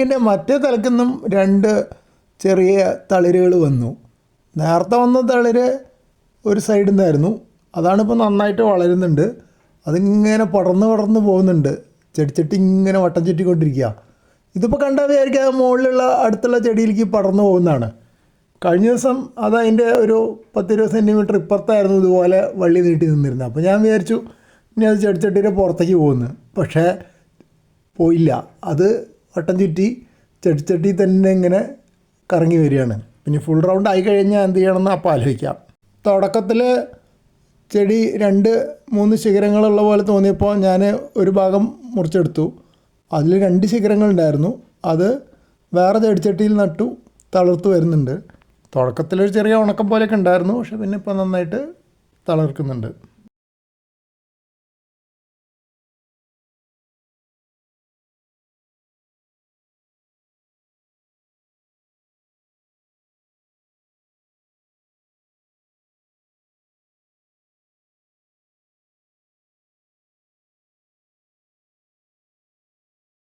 പിന്നെ മറ്റേ തലക്കുന്നും രണ്ട് ചെറിയ തളിരുകൾ വന്നു. നേരത്തെ വന്ന തളിര് ഒരു സൈഡിൽ നിന്നായിരുന്നു അതാണിപ്പോൾ നന്നായിട്ട് വളരുന്നുണ്ട്. അതിങ്ങനെ പടർന്ന് പടർന്ന് പോകുന്നുണ്ട്. ചെടിച്ചട്ടി ഇങ്ങനെ വട്ടം ചുറ്റിക്കൊണ്ടിരിക്കുക ഇതിപ്പോൾ കണ്ടാൽ വിചാരിക്കുക മുകളിലുള്ള അടുത്തുള്ള ചെടിയിലേക്ക് പടർന്നു പോകുന്നതാണ്. കഴിഞ്ഞ ദിവസം അത് അതിന്റെ ഒരു പത്തിരുപത് സെന്റിമീറ്റർ ഇപ്പുറത്തായിരുന്നു ഇതുപോലെ വള്ളി നീട്ടി നിന്നിരുന്നത്. അപ്പോൾ ഞാൻ വിചാരിച്ചു ഇനി അത് ചെടിച്ചട്ടിയുടെ പുറത്തേക്ക് പോകുന്നു. പക്ഷേ പോയില്ല. അത് വട്ടം ചുറ്റി ചെടിച്ചട്ടി തന്നെ ഇങ്ങനെ കറങ്ങി വരികയാണ്. പിന്നെ ഫുൾ റൗണ്ട് ആയി കഴിഞ്ഞാൽ എന്ത് ചെയ്യണമെന്ന് അപ്പോൾ ആലോചിക്കാം. തുടക്കത്തിൽ ചെടി രണ്ട് മൂന്ന് ശിഖരങ്ങളുള്ള പോലെ തോന്നിയപ്പോൾ ഞാൻ ഒരു ഭാഗം മുറിച്ചെടുത്തു. അതിൽ രണ്ട് ശിഖരങ്ങളുണ്ടായിരുന്നു അത് വേറെ ചെടിച്ചട്ടിയിൽ നട്ടു തളർത്തു വരുന്നുണ്ട്. തുടക്കത്തിലൊരു ചെറിയ ഉണക്കം പോലെയൊക്കെ ഉണ്ടായിരുന്നു. പക്ഷെ പിന്നെ ഇപ്പോൾ നന്നായിട്ട് തളർക്കുന്നുണ്ട്.